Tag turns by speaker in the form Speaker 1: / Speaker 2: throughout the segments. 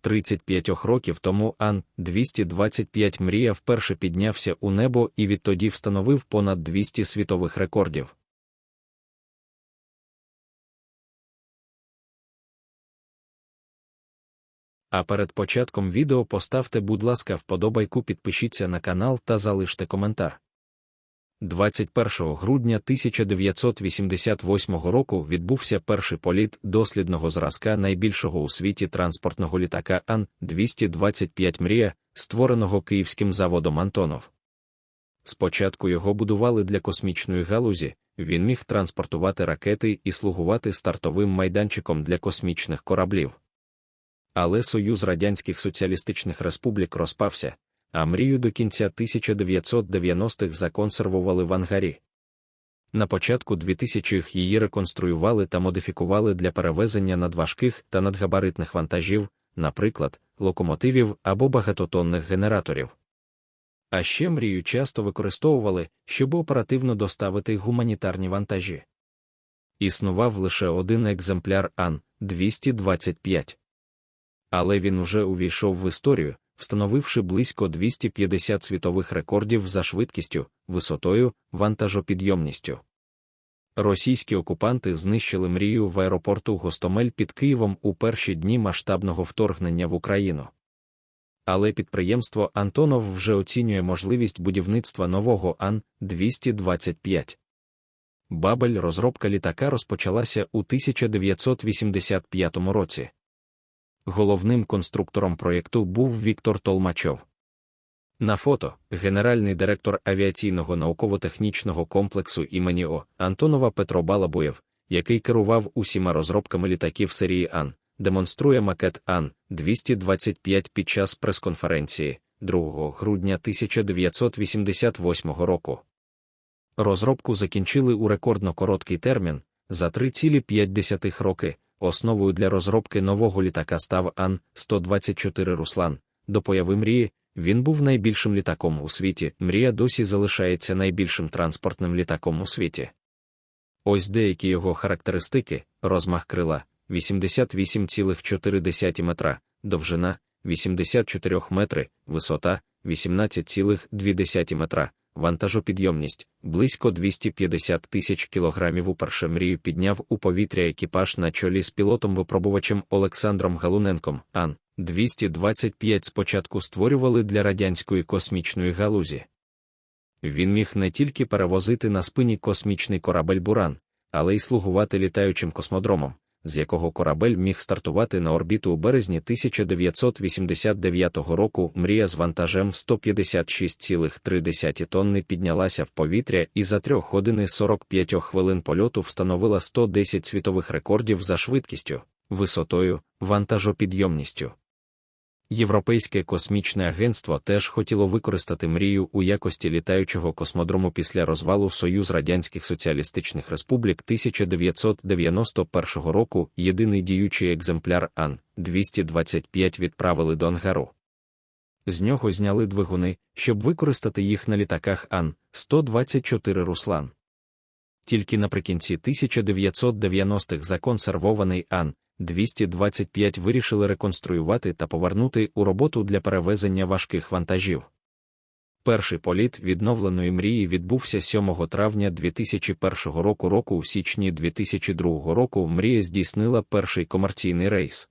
Speaker 1: 35 років тому Ан-225 мрія вперше піднявся у небо і відтоді встановив понад 200 світових рекордів. А перед початком відео поставте, будь ласка, вподобайку, підпишіться на канал та залиште коментар. 21 грудня 1988 року відбувся перший політ дослідного зразка найбільшого у світі транспортного літака Ан-225 Мрія, створеного київським заводом Антонов. Спочатку його будували для космічної галузі, він міг транспортувати ракети і слугувати стартовим майданчиком для космічних кораблів. Але Союз Радянських Соціалістичних Республік розпався, а мрію до кінця 1990-х законсервували в ангарі. На початку 2000-х її реконструювали та модифікували для перевезення надважких та надгабаритних вантажів, наприклад, локомотивів або багатотонних генераторів. А ще мрію часто використовували, щоб оперативно доставити гуманітарні вантажі. Існував лише один екземпляр Ан-225. Але він уже увійшов в історію, встановивши близько 250 світових рекордів за швидкістю, висотою, вантажопідйомністю. Російські окупанти знищили мрію в аеропорту Гостомель під Києвом у перші дні масштабного вторгнення в Україну. Але підприємство Антонов вже оцінює можливість будівництва нового Ан-225. Бабель розробка літака розпочалася у 1985 році. Головним конструктором проєкту був Віктор Толмачов. На фото генеральний директор авіаційного науково-технічного комплексу імені О. Антонова Петро Балабуєв, який керував усіма розробками літаків серії Ан, демонструє макет Ан-225 під час прес-конференції 2 грудня 1988 року. Розробку закінчили у рекордно короткий термін за 3,5 роки. Основою для розробки нового літака став Ан-124 Руслан. До появи мрії він був найбільшим літаком у світі. Мрія досі залишається найбільшим транспортним літаком у світі. Ось деякі його характеристики: розмах крила 88,4 метра, довжина 84 метри, висота 18,2 метра, вантажопідйомність близько 250 тисяч кілограмів уперше мрію підняв у повітря екіпаж на чолі з пілотом-випробувачем Олександром Галуненком. Ан 225 спочатку створювали для радянської космічної галузі. Він міг не тільки перевозити на спині космічний корабель Буран, але й слугувати літаючим космодромом, з якого корабель міг стартувати на орбіту у березні 1989 року. Мрія з вантажем 156,3 тонни піднялася в повітря і за 3 години 45 хвилин польоту встановила 110 світових рекордів за швидкістю, висотою, вантажопідйомністю. Європейське космічне агентство теж хотіло використати мрію у якості літаючого космодрому після розвалу Союз Радянських Соціалістичних Республік 1991 року. Єдиний діючий екземпляр Ан-225 відправили до ангару. З нього зняли двигуни, щоб використати їх на літаках Ан-124 Руслан. Тільки наприкінці 1990-х законсервований Ан 225 вирішили реконструювати та повернути у роботу для перевезення важких вантажів. Перший політ відновленої мрії відбувся 7 травня 2001 року року у січні 2002 року мрія здійснила перший комерційний рейс.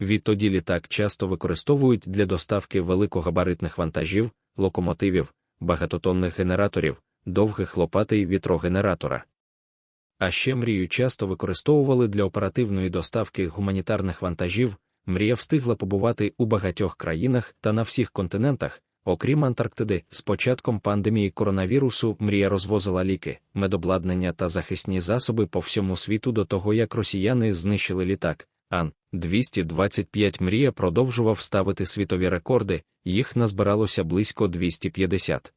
Speaker 1: Відтоді літак часто використовують для доставки великогабаритних вантажів, локомотивів, багатотонних генераторів, довгих лопатей вітрогенератора. А ще мрію часто використовували для оперативної доставки гуманітарних вантажів. Мрія встигла побувати у багатьох країнах та на всіх континентах, окрім Антарктиди. З початком пандемії коронавірусу мрія розвозила ліки, медобладнання та захисні засоби по всьому світу до того, як росіяни знищили літак. Ан 225 мрія продовжував ставити світові рекорди, їх назбиралося близько 250.